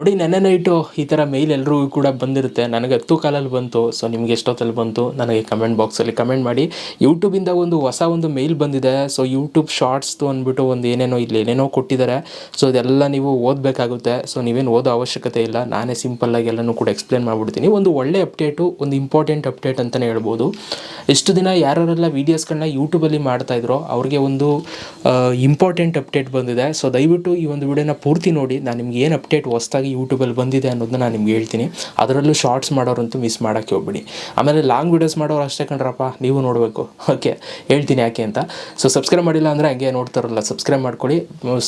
ನೋಡಿ, ನೆನ್ನೆ ನೈಟು ಈ ಥರ ಮೇಲ್ ಎಲ್ಲರೂ ಕೂಡ ಬಂದಿರುತ್ತೆ. ನನಗೆ ಹತ್ತು ಕಾಲಲ್ಲಿ ಬಂತು ಸೊ ನಿಮ್ಗೆ ಎಷ್ಟೊತ್ತಲ್ಲಿ ಬಂತು ನನಗೆ ಕಮೆಂಟ್ ಬಾಕ್ಸಲ್ಲಿ ಕಮೆಂಟ್ ಮಾಡಿ. ಯೂಟ್ಯೂಬಿಂದ ಒಂದು ಹೊಸ ಒಂದು ಮೇಲ್ ಬಂದಿದೆ. ಸೊ ಯೂಟ್ಯೂಬ್ ಶಾರ್ಟ್ಸ್ದು ಅಂದ್ಬಿಟ್ಟು ಒಂದು ಏನೇನೋ ಇಲ್ಲಿ ಏನೇನೋ ಕೊಟ್ಟಿದ್ದಾರೆ. ಸೊ ಅದೆಲ್ಲ ನೀವು ಓದಬೇಕಾಗುತ್ತೆ. ಸೊ ನೀವೇನು ಓದೋ ಅವಶ್ಯಕತೆ ಇಲ್ಲ. ನಾನೇ ಸಿಂಪಲ್ಲಾಗಿ ಎಲ್ಲನೂ ಕೂಡ ಎಕ್ಸ್ಪ್ಲೇನ್ ಮಾಡಿಬಿಡ್ತೀನಿ. ಒಂದು ಒಳ್ಳೆ ಅಪ್ಡೇಟು ಒಂದು ಇಂಪಾರ್ಟೆಂಟ್ ಅಪ್ಡೇಟ್ ಅಂತಲೇ ಹೇಳ್ಬೋದು. ಎಷ್ಟು ದಿನ ಯಾರೆಲ್ಲ ವೀಡಿಯೋಸ್ಗಳನ್ನ ಯೂಟ್ಯೂಬಲ್ಲಿ ಮಾಡ್ತಾಯಿದ್ರೋ ಅವ್ರಿಗೆ ಒಂದು ಇಂಪಾರ್ಟೆಂಟ್ ಅಪ್ಡೇಟ್ ಬಂದಿದೆ. ಸೊ ದಯವಿಟ್ಟು ಈ ಒಂದು ವಿಡಿಯೋನ ಪೂರ್ತಿ ನೋಡಿ. ನಾನು ನಿಮ್ಗೆ ಏನು ಅಪ್ಡೇಟ್ ಹೊಸ್ದಾಗಿ ಯೂಟ್ಯೂಬಲ್ಲಿ ಬಂದಿದೆ ಅನ್ನೋದನ್ನ ನಾನು ನಿಮ್ಗೆ ಹೇಳ್ತೀನಿ. ಅದರಲ್ಲೂ ಶಾರ್ಟ್ಸ್ ಮಾಡೋರಂತೂ ಮಿಸ್ ಮಾಡೋಕ್ಕೆ ಹೋಗ್ಬಿಡಿ. ಆಮೇಲೆ ಲಾಂಗ್ ವೀಡಿಯೋಸ್ ಮಾಡೋರು ಅಷ್ಟೇ ಕಣ್ರಪ್ಪ, ನೀವು ನೋಡಬೇಕು. ಓಕೆ ಹೇಳ್ತೀನಿ ಯಾಕೆ ಅಂತ. ಸೊ ಸಬ್ಸ್ಕ್ರೈಬ್ ಮಾಡಿಲ್ಲ ಅಂದರೆ ಹಂಗೆ ನೋಡ್ತಾರಲ್ಲ ಸಬ್ಸ್ಕ್ರೈಬ್ ಮಾಡ್ಕೊಳ್ಳಿ.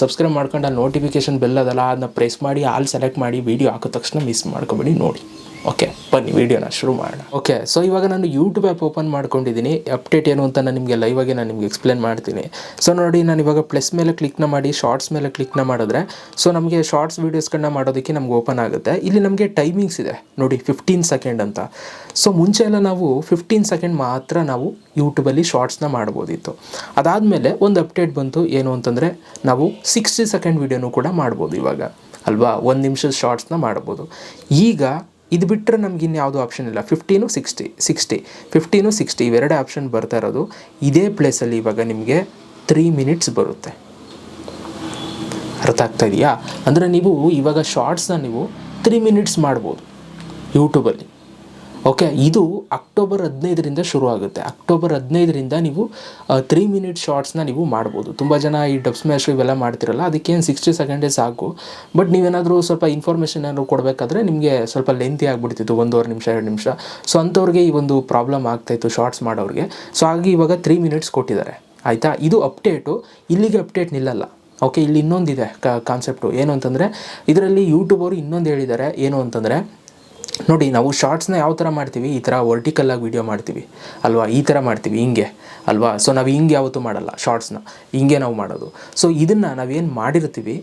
ಸಬ್ಸ್ಕ್ರೈಬ್ ಮಾಡ್ಕೊಂಡು ಆ ನೋಟಿಫಿಕೇಶನ್ ಬೆಲ್ ಅದಲ್ಲ ಅದನ್ನ ಪ್ರೆಸ್ ಮಾಡಿ ಆಲ್ ಸೆಲೆಕ್ಟ್ ಮಾಡಿ ವೀಡಿಯೋ ಹಾಕಿದ ತಕ್ಷಣ ಮಿಸ್ ಮಾಡ್ಕೊಬೇಡಿ, ನೋಡಿ. ಓಕೆ ಬನ್ನಿ, ವಿಡಿಯೋನ ಶುರು ಮಾಡೋಣ. ಓಕೆ ಸೊ ಇವಾಗ ನಾನು ಯೂಟ್ಯೂಬ್ ಆ್ಯಪ್ ಓಪನ್ ಮಾಡ್ಕೊಂಡಿದ್ದೀನಿ. ಅಪ್ಡೇಟ್ ಏನು ಅಂತ ನಾನು ನಿಮಗೆ ಲೈವಾಗಿ ನಾನು ನಿಮಗೆ ಎಕ್ಸ್ಪ್ಲೇನ್ ಮಾಡ್ತೀನಿ. ಸೊ ನೋಡಿ, ನಾನು ಇವಾಗ ಪ್ಲಸ್ ಮೇಲೆ ಕ್ಲಿಕ್ನ ಮಾಡಿ ಶಾರ್ಟ್ಸ್ ಮೇಲೆ ಕ್ಲಿಕ್ನ ಮಾಡಿದ್ರೆ ಸೊ ನಮಗೆ ಶಾರ್ಟ್ಸ್ ವೀಡಿಯೋಸ್ಗಳನ್ನ ಮಾಡೋದಕ್ಕೆ ನಮ್ಗೆ ಓಪನ್ ಆಗುತ್ತೆ. ಇಲ್ಲಿ ನಮಗೆ ಟೈಮಿಂಗ್ಸ್ ಇದೆ. ನೋಡಿ ಫಿಫ್ಟೀನ್ ಸೆಕೆಂಡ್ ಅಂತ. ಸೊ ಮುಂಚೆ ಎಲ್ಲ ನಾವು ಫಿಫ್ಟೀನ್ ಸೆಕೆಂಡ್ ಮಾತ್ರ ನಾವು ಯೂಟ್ಯೂಬಲ್ಲಿ ಶಾರ್ಟ್ಸ್ನ ಮಾಡ್ಬೋದಿತ್ತು. ಅದಾದಮೇಲೆ ಒಂದು ಅಪ್ಡೇಟ್ ಬಂತು. ಏನು ಅಂತಂದರೆ, ನಾವು ಸಿಕ್ಸ್ಟಿ ಸೆಕೆಂಡ್ ವೀಡಿಯೋನೂ ಕೂಡ ಮಾಡ್ಬೋದು ಇವಾಗ. ಅಲ್ವಾ? ಒಂದು ನಿಮಿಷದ ಶಾರ್ಟ್ಸ್ನ ಮಾಡ್ಬೋದು. ಈಗ ಇದು ಬಿಟ್ಟರೆ ನಮ್ಗೆ ಇನ್ಯಾವುದೂ ಆಪ್ಷನ್ ಇಲ್ಲ. Fifteen sixty sixty fifteen sixty ಇವೆರಡೇ option ಬರ್ತಾ ಇರೋದು. ಇದೇ ಪ್ಲೇಸಲ್ಲಿ ಇವಾಗ ನಿಮಗೆ ತ್ರೀ ಮಿನಿಟ್ಸ್ ಬರುತ್ತೆ. ಅರ್ಥ ಆಗ್ತಾ ಇದೆಯಾ? ಅಂದರೆ ನೀವು ಇವಾಗ ಶಾರ್ಟ್ಸ್ನ ನೀವು ತ್ರೀ ಮಿನಿಟ್ಸ್ ಮಾಡ್ಬೋದು ಯೂಟ್ಯೂಬಲ್ಲಿ ಓಕೆ ಇದು ಅಕ್ಟೋಬರ್ ಹದಿನೈದರಿಂದ ಶುರು ಆಗುತ್ತೆ ಅಕ್ಟೋಬರ್ ಹದಿನೈದರಿಂದ ನೀವು ತ್ರೀ ಮಿನಿಟ್ ಶಾರ್ಟ್ಸ್ನ ನೀವು ಮಾಡ್ಬೋದು. ತುಂಬ ಜನ ಈ ಡಬ್ ಸ್ಮ್ಯಾಶ್ ಇವೆಲ್ಲ ಮಾಡ್ತಿರಲ್ಲ, ಅದಕ್ಕೇನು ಸಿಕ್ಸ್ಟಿ ಸೆಕೆಂಡೇ ಸಾಕು. ಬಟ್ ನೀವೇನಾದರೂ ಸ್ವಲ್ಪ ಇನ್ಫಾರ್ಮೇಷನ್ ಏನಾದರೂ ಕೊಡಬೇಕಾದ್ರೆ ನಿಮಗೆ ಸ್ವಲ್ಪ ಲೆಂತಿ ಆಗಿಬಿಡ್ತಿತ್ತು, ಒಂದೂವರೆ ನಿಮಿಷ, ಎರಡು ನಿಮಿಷ. ಸೊ ಅಂಥವ್ರಿಗೆ ಈ ಒಂದು ಪ್ರಾಬ್ಲಮ್ ಆಗ್ತಾಯಿತ್ತು ಶಾರ್ಟ್ಸ್ ಮಾಡೋರಿಗೆ. ಸೊ ಹಾಗೆ ಇವಾಗ ತ್ರೀ ಮಿನಿಟ್ಸ್ ಕೊಟ್ಟಿದ್ದಾರೆ. ಆಯಿತಾ? ಇದು ಅಪ್ಡೇಟು ಇಲ್ಲಿಗೆ ಅಪ್ಡೇಟ್ ನಿಲ್ಲಲ್ಲ. ಓಕೆ ಇಲ್ಲಿ ಇನ್ನೊಂದಿದೆ ಕಾನ್ಸೆಪ್ಟು ಏನು ಅಂತಂದರೆ ಇದರಲ್ಲಿ ಯೂಟ್ಯೂಬರು ಇನ್ನೊಂದು ಹೇಳಿದ್ದಾರೆ. ಏನು ಅಂತಂದರೆ ನೋಡಿ, ನಾವು ಶಾರ್ಟ್ಸ್ನ ಯಾವ ಥರ ಮಾಡ್ತೀವಿ? ಈ ಥರ ವರ್ಟಿಕಲ್ಲಾಗಿ ವೀಡಿಯೋ ಮಾಡ್ತೀವಿ. ಅಲ್ವಾ? ಈ ಥರ ಮಾಡ್ತೀವಿ. ಹಿಂಗೆ. ಅಲ್ವಾ? ಸೊ ನಾವು ಹಿಂಗೆ ಯಾವತ್ತೂ ಮಾಡಲ್ಲ ಶಾರ್ಟ್ಸ್ನ ಹಿಂಗೆ ನಾವು ಮಾಡೋದು. ಸೊ ಇದನ್ನು ನಾವೇನು ಮಾಡಿರ್ತೀವಿ?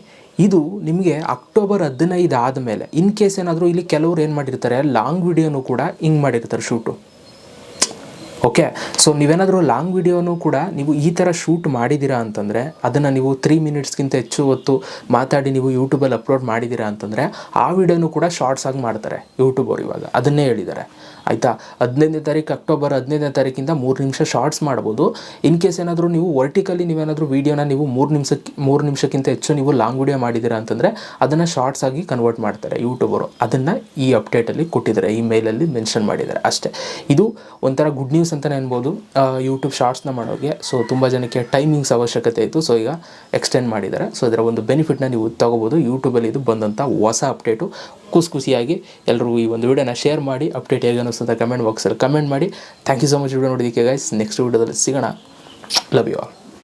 ಇದು ನಿಮಗೆ ಅಕ್ಟೋಬರ್ ಹದಿನೈದು ಆದಮೇಲೆ ಇನ್ ಕೇಸ್ ಏನಾದರೂ ಇಲ್ಲಿ ಕೆಲವ್ರು ಏನು ಮಾಡಿರ್ತಾರೆ ಲಾಂಗ್ ವೀಡಿಯೋನು ಕೂಡ ಹಿಂಗೆ ಮಾಡಿರ್ತಾರೆ ಶೂಟು ಓಕೆ ಸೊ ನೀವೇನಾದರೂ ಲಾಂಗ್ ವಿಡಿಯೋನು ಕೂಡ ನೀವು ಈ ಥರ ಶೂಟ್ ಮಾಡಿದ್ದೀರಾ ಅಂತಂದರೆ, ಅದನ್ನು ನೀವು ತ್ರೀ ಮಿನಿಟ್ಸ್ಗಿಂತ ಹೆಚ್ಚು ಹೊತ್ತು ಮಾತಾಡಿ ನೀವು ಯೂಟ್ಯೂಬಲ್ಲಿ ಅಪ್ಲೋಡ್ ಮಾಡಿದ್ದೀರಾ ಅಂತಂದರೆ, ಆ ವಿಡಿಯೋನು ಕೂಡ ಶಾರ್ಟ್ಸ್ ಆಗಿ ಮಾಡ್ತಾರೆ ಅವರು ಇವಾಗ. ಅದನ್ನೇ ಹೇಳಿದ್ದಾರೆ ಆಯಿತಾ? ಹದಿನೈದನೇ ತಾರೀಕು ಅಕ್ಟೋಬರ್ ಹದಿನೈದನೇ ತಾರೀಕಿಂದ ಮೂರು ನಿಮಿಷ ಶಾರ್ಟ್ಸ್ ಮಾಡ್ಬೋದು. ಇನ್ ಕೇಸ್ ಏನಾದರೂ ನೀವು ವರ್ಟಿಕಲಿ ನೀವೇನಾದರೂ ವೀಡಿಯೋನ ನೀವು ಮೂರು ನಿಮಿಷಕ್ಕೆ ಮೂರು ನಿಮಿಷಕ್ಕಿಂತ ಹೆಚ್ಚು ನೀವು ಲಾಂಗ್ ವಿಡಿಯೋ ಮಾಡಿದ್ದೀರಾ ಅಂತಂದರೆ, ಅದನ್ನು ಶಾರ್ಟ್ಸ್ ಆಗಿ ಕನ್ವರ್ಟ್ ಮಾಡ್ತಾರೆ ಯೂಟ್ಯೂಬರು ಅದನ್ನು ಈ ಅಪ್ಡೇಟಲ್ಲಿ ಕೊಟ್ಟಿದ್ದಾರೆ, ಈ ಮೇಲಲ್ಲಿ ಮೆನ್ಷನ್ ಮಾಡಿದ್ದಾರೆ ಅಷ್ಟೇ. ಇದು ಒಂಥರ ಗುಡ್ ನ್ಯೂಸ್ ಅಂತಲೇ ಅನ್ಬೋದು. ಯೂಟ್ಯೂಬ್ ಶಾರ್ಟ್ಸ್ನ ಮಾಡೋಕ್ಕೆ ಸೊ ತುಂಬ ಜನಕ್ಕೆ ಟೈಮಿಂಗ್ಸ್ ಅವಶ್ಯಕತೆ ಇತ್ತು. ಸೊ ಈಗ ಎಕ್ಸ್ಟೆಂಡ್ ಮಾಡಿದ್ದಾರೆ. ಸೊ ಇದರ ಒಂದು ಬೆನಿಫಿಟ್ನ ನೀವು ತಗೋಬೋದು. ಯೂಟ್ಯೂಬಲ್ಲಿ ಇದು ಬಂದಂಥ ಹೊಸ ಅಪ್ಡೇಟು ಖುಷಿ ಖುಷಿಯಾಗಿ ಎಲ್ಲರೂ ಈ ಒಂದು ವಿಡಿಯೋನ ಶೇರ್ ಮಾಡಿ ಅಪ್ಡೇಟ್ ಹೇಗೆ ಅನ್ನಿಸ್ತಂತ ಕಮೆಂಟ್ ಬಾಕ್ಸಲ್ಲಿ ಕಮೆಂಟ್ ಮಾಡಿ. Thank you so much video ನೋಡಿದಕ್ಕೆ guys next ವಿಡಿಯೋದಲ್ಲಿ ಸಿಗೋಣ. Love you all